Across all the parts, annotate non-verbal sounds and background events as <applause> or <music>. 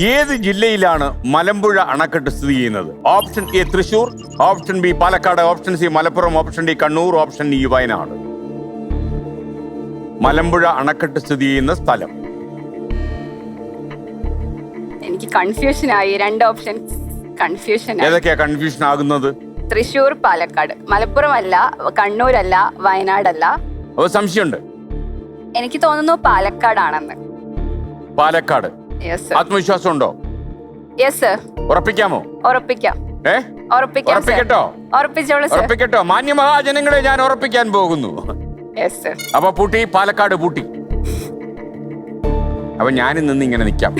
ഏത് ജില്ലയിലാണ് മലമ്പുഴ അണക്കെട്ട് സ്ഥിതി ചെയ്യുന്നത്? Option A Thrissur option B Palakkad option C Malappuram option D Kannur option E Wayanad. Malampuzha അണക്കെട്ട് സ്ഥിതി ചെയ്യുന്ന സ്ഥലം? എനിക്ക് കൺഫ്യൂഷൻ ആയി. രണ്ട് ഓപ്ഷൻ കൺഫ്യൂഷൻ ഏതൊക്കെയാ കൺഫ്യൂഷൻ ആകുന്നത്? തൃശൂർ പാലക്കാട്. മലപ്പുറം അല്ല കണ്ണൂരല്ല വയനാടല്ല. അപ്പൊ സംശയമുണ്ട്. എനിക്ക് തോന്നുന്നു പാലക്കാടാണെന്ന്. പാലക്കാട്. ആത്മവിശ്വാസം ഉണ്ടോ യെസ് സർ ഉറപ്പിക്കാമോ? ഉറപ്പിക്കാം. ഏ? ഉറപ്പിക്കാം sir. ഉറപ്പിക്കട്ടോ? ഉറപ്പിച്ചോളൂ സർ ഉറപ്പിക്കട്ടോ? മാന്യമഹാജനങ്ങളെ ഞാൻ ഉറപ്പിക്കാൻ പോകുന്നു. യെസ് സർ അപ്പൊ പൂട്ടി പാലക്കാട് പൂട്ടി. അപ്പൊ ഞാനും നിന്ന് ഇങ്ങനെ നിൽക്കാം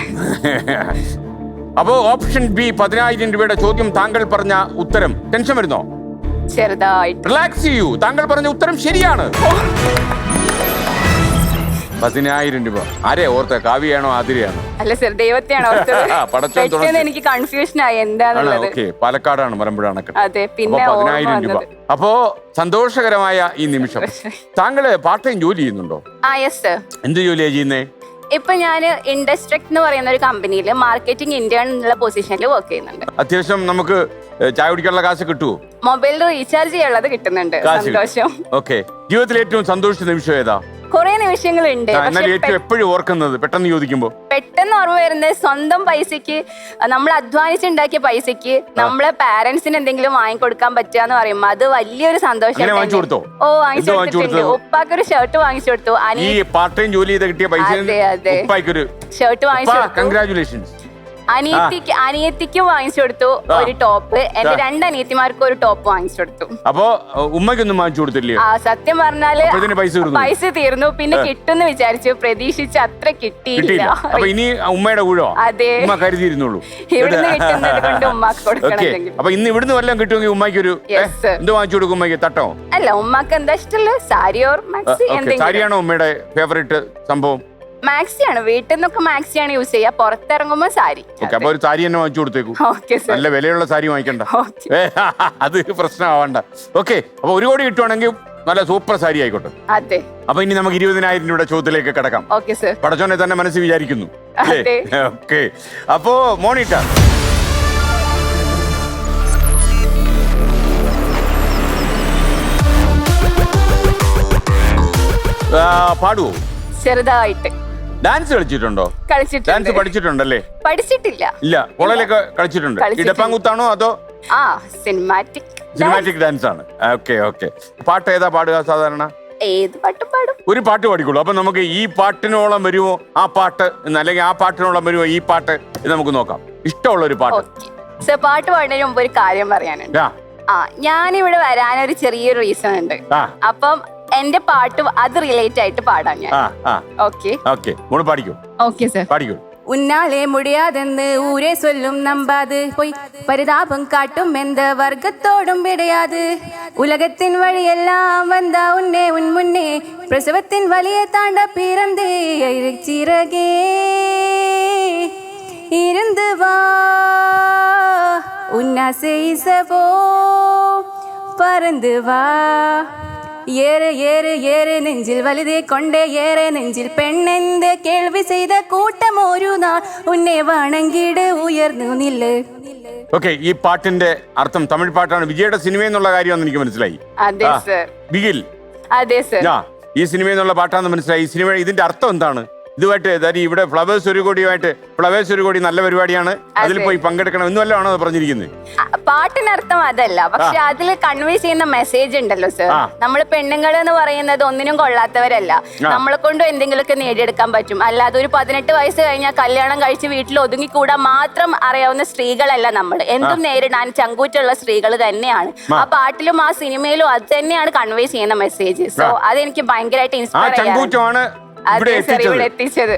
അപ്പോ ഓപ്ഷൻ ബി പതിനായിരം രൂപയുടെ ചോദ്യം താങ്കൾ പറഞ്ഞ ഉത്തരം. ടെൻഷൻ വരുന്നോ? ചെറുതായിട്ട് റിലാക്സ് ചെയ്യൂ. താങ്കൾ പറഞ്ഞ ഉത്തരം ശരിയാണ്. പതിനായിരം രൂപ. ആരെ ഓർത്ത? കാവ്യാണോ ആതിരയാണോ? അല്ല സർ ദൈവത്തെയാണ് പെട്ടെന്ന്. <laughs> എനിക്ക് കൺഫ്യൂഷൻ ആയി ആണ്? എന്താന്നുള്ളത് ഓക്കെ. പാലക്കാടാണ് മലമ്പുഴ അണക്കെട്ട് അതെ അപ്പൊ പിന്നെ ഓർമ്മ പതിനായിരം രൂപ. വന്നത്. അപ്പോ സന്തോഷകരമായ ഈ നിമിഷം. താങ്കൾ പാർട്ട് ടൈം ജോലി ചെയ്യുന്നുണ്ടോ? ആ യെസ് സർ എന്ത് ജോലിയാ ചെയ്യുന്നേ? ഇപ്പൊ ഞാൻ ഇൻഡസ്ട്രക്ട് എന്ന് പറയുന്ന ഒരു കമ്പനിയിൽ മാർക്കറ്റിംഗ് ഇന്റേൺ എന്നുള്ള പൊസിഷനിൽ വർക്ക് ചെയ്യുന്നുണ്ട്. അത്യാവശ്യം നമുക്ക് ചായ കുടിക്കാനുള്ള കാശ് കിട്ടുമോ മൊബൈലിൽ റീചാർജ് ചെയ്യാനുള്ളത് കിട്ടുന്നുണ്ട്. കാശ് സന്തോഷം. ഓക്കെ. ജീവിതത്തിൽ ഏറ്റവും സന്തോഷിച്ച നിമിഷം ഏതാ? നിമിഷങ്ങളുണ്ട്. എന്നാൽ ഏറ്റവും എപ്പോഴും ഓർക്കുന്നത് പെട്ടെന്ന് ചോദിക്കുമ്പോ. പെട്ടെന്ന് ഓർമ്മ വരുന്നത് സ്വന്തം പൈസക്ക് നമ്മൾ അധ്വാനിച്ചുണ്ടാക്കിയ പൈസക്ക് നമ്മളെ പാരന്റ്സിന് എന്തെങ്കിലും വാങ്ങിക്കൊടുക്കാൻ പറ്റുക എന്ന് പറയുമ്പോ അത് വലിയൊരു സന്തോഷം വാങ്ങിച്ചു കൊടുത്തോ? ഓ വാങ്ങിച്ചു വാങ്ങിച്ചു കൊടുത്തിട്ടുണ്ട്. ഒരു ഷർട്ട് വാങ്ങിച്ചു കൊടുത്തു. പാർട്ട് ടൈം ജോലി ചെയ്ത് കിട്ടിയ പൈസ ഷർട്ട് വാങ്ങിച്ചു കൊടുത്തു. കൺഗ്രാചുലേഷൻസ് അനിയത്തിക്ക് അനിയത്തിക്ക് വാങ്ങിച്ചു കൊടുത്തു ഒരു ടോപ്പ് എന്റെ രണ്ട് അനിയത്തിമാർക്കും ഒരു ടോപ്പ് വാങ്ങിച്ചു കൊടുത്തു അപ്പോ ഉമ്മക്കൊന്നും വാങ്ങിച്ചു കൊടുത്തില്ലേ ആ സത്യം പറഞ്ഞാൽ പൈസ തീർന്നു. പിന്നെ കിട്ടുമെന്ന് വിചാരിച്ചു. പ്രതീക്ഷിച്ച് അത്ര കിട്ടിയില്ല. അപ്പൊ ഇനി ഉമ്മയുടെ കൂടോ അതെ. ഉമ്മ കരുതിയിരുന്നുള്ളൂ ഇവിടുന്ന് കിട്ടുന്നത് കൊണ്ട് ഉമ്മാക്ക് <laughs> കൊടുക്കണം. അപ്പൊ ഇന്ന് ഇവിടുന്ന് വല്ലതും കിട്ടുമെങ്കിൽ ഉമ്മയ്ക്ക് ഒരു. എന്ത് വാങ്ങിച്ചു കൊടുക്കും ഉമ്മയ്ക്ക്? തട്ടോ? അല്ല ഉമ്മാക്ക് എന്താ ഇഷ്ടമല്ല സാരിയോർ മാക്സി എന്തെങ്കിലും. സാരിയാണോ ഉമ്മയുടെ ഫേവറേറ്റ് സംഭവം? മാക്സിയാണ് വീട്ടിൽ നിന്നൊക്കെ മാക്സിയാണ് യൂസ് ചെയ്യുക. പുറത്തിറങ്ങുമ്പോൾ സാരി. ഓക്കെ അപ്പൊ ഒരു സാരി തന്നെ വാങ്ങിച്ചു കൊടുത്തേക്കും. ഓക്കെ സർ നല്ല വിലയുള്ള സാരി വാങ്ങിക്കണ്ട. ഓക്കെ ഏ, അത് പ്രശ്നമാവണ്ട. ഓക്കെ അപ്പൊ ഒരു കോടി കിട്ടുവാണെങ്കിൽ നല്ല സൂപ്പർ സാരി ആയിക്കോട്ടെ. അതെ. അപ്പൊ ഇനി നമുക്ക് ഇരുപതിനായിരം രൂപയുടെ ചോദ്യത്തിലേക്ക് കിടക്കാം. ഓക്കെ സർ പടച്ചോനെ തന്നെ മനസ്സിൽ വിചാരിക്കുന്നു. അതെ. ഓക്കെ അപ്പോ മോണിട്ട. പാടുവോ? ചെറുതായിട്ട്. ഡാൻസ് കളിച്ചിട്ടുണ്ടോ? ഡാൻസ് കളിച്ചിട്ടുണ്ട് പഠിച്ചിട്ടുണ്ടല്ലേ? പഠിച്ചിട്ടില്ല. ഇല്ല കോളേജിലൊക്കെ കളിച്ചിട്ടുണ്ട്. കളിച്ചിട്ടുണ്ട്. ഇടപ്പാങ്കുത്താണോ അതോ? ആ സിനിമാറ്റിക് സിനിമാറ്റിക് ഡാൻസ് ആണ്. ഓക്കെ ഓക്കെ പാട്ട് ഏതാ പാടുക സാധാരണ? ഏത് പാട്ടും പാടും. ഒരു പാട്ട് പാടിക്കോളൂ. അപ്പൊ നമുക്ക് ഈ പാട്ടിനോളം വരുമോ? ആ പാട്ട് എന്ന് അല്ലെങ്കിൽ ആ പാട്ടിനോളം വരുമോ ഈ പാട്ട്? എന്ന് നമുക്ക് നോക്കാം. ഇഷ്ടമുള്ള ഒരു പാട്ട്. ഓക്കെ സർ പാട്ട് പാടുന്നതിന് മുമ്പ് ഒരു കാര്യം പറയാനുണ്ട്. ആ. ആ ഞാനിവിടെ വരാനൊരു ചെറിയൊരു റീസൺ ഉണ്ട്. ആ. അപ്പം എന്റെ പാട്ട് അത് റിലേറ്റ് ആയിട്ട് പാടാം ഞാൻ ആ ആ ഓക്കെ ഓക്കെ മോള് പാടിക്കോ ഓക്കെ സർ പാടിക്കോ ഉന്നാലെ മുടിയാതെന്ന് ഊരെ சொல்லும் நம்பாது போய் பரிதாபம் காட்டும் எந்த வர்க்கத்தோடும் விடையாது உலகத்தின் வழியெல்லாம் வந்தா உன்னே உன் முன்னே பிரசவத்தின் வழியை தாண்ட பிறந்தே சிறகே இருந்து வா உன்னாசை இசவோ பறந்து வா ഏറെ ഏറെ ഏറെ നെഞ്ചിൽ വലുതേ കൊണ്ടേ ഏറെ നെഞ്ചിൽ പെണ്ണെന്ത് കേൾവി ചെയ്ത കൂട്ടം ഒരു നാൾ. ഉന്നെ വണങ്കിട് ഉയർന്നു നില്ല്. ഓക്കെ ഈ പാട്ടിന്റെ അർത്ഥം തമിഴ് പാട്ടാണ്. വിജയുടെ സിനിമ എന്നുള്ള കാര്യം എനിക്ക് മനസ്സിലായി. അതെ സർ. ബിഗിൽ അതെ സർ. ഈ സിനിമ എന്നുള്ള പാട്ടാണെന്ന് മനസ്സിലായി. ഈ സിനിമ ഇതിന്റെ അർത്ഥം എന്താണ്? ഇതുമായിട്ട് അതായത് ഇവിടെ ഫ്ലവേഴ്സ് ഒരു കോടിയുമായിട്ട് ഫ്ലവേഴ്സ് ഒരു കോടി നല്ല പരിപാടിയാണ്. അതിൽ പോയി പങ്കെടുക്കണം. എന്ന് വല്ലതാണോ അത് പറഞ്ഞിരിക്കുന്നത്? പാട്ടിനർത്ഥം അതല്ല. പക്ഷെ അതിൽ കൺവേ ചെയ്യുന്ന മെസ്സേജ് ഉണ്ടല്ലോ സർ നമ്മൾ പെണ്ണുങ്ങൾ എന്ന് പറയുന്നത് ഒന്നിനും കൊള്ളാത്തവരല്ല. നമ്മളെ കൊണ്ടും എന്തെങ്കിലുമൊക്കെ നേടിയെടുക്കാൻ പറ്റും. അല്ലാതെ ഒരു പതിനെട്ട് വയസ്സ് കഴിഞ്ഞാൽ കല്യാണം കഴിച്ച് വീട്ടിൽ ഒതുങ്ങിക്കൂടാൻ മാത്രം അറിയാവുന്ന സ്ത്രീകളല്ല നമ്മൾ. എന്തും നേരിടാൻ ചങ്കൂറ്റുള്ള സ്ത്രീകൾ തന്നെയാണ്. ആ. പാട്ടിലും ആ സിനിമയിലും അത് തന്നെയാണ് കൺവേ ചെയ്യുന്ന മെസ്സേജ് സോ. അതെനിക്ക് ഭയങ്കരമായിട്ട് ഇൻസ്പയർ ചെയ്യാറുണ്ട്. ഇവിടെ എത്തിച്ചത്.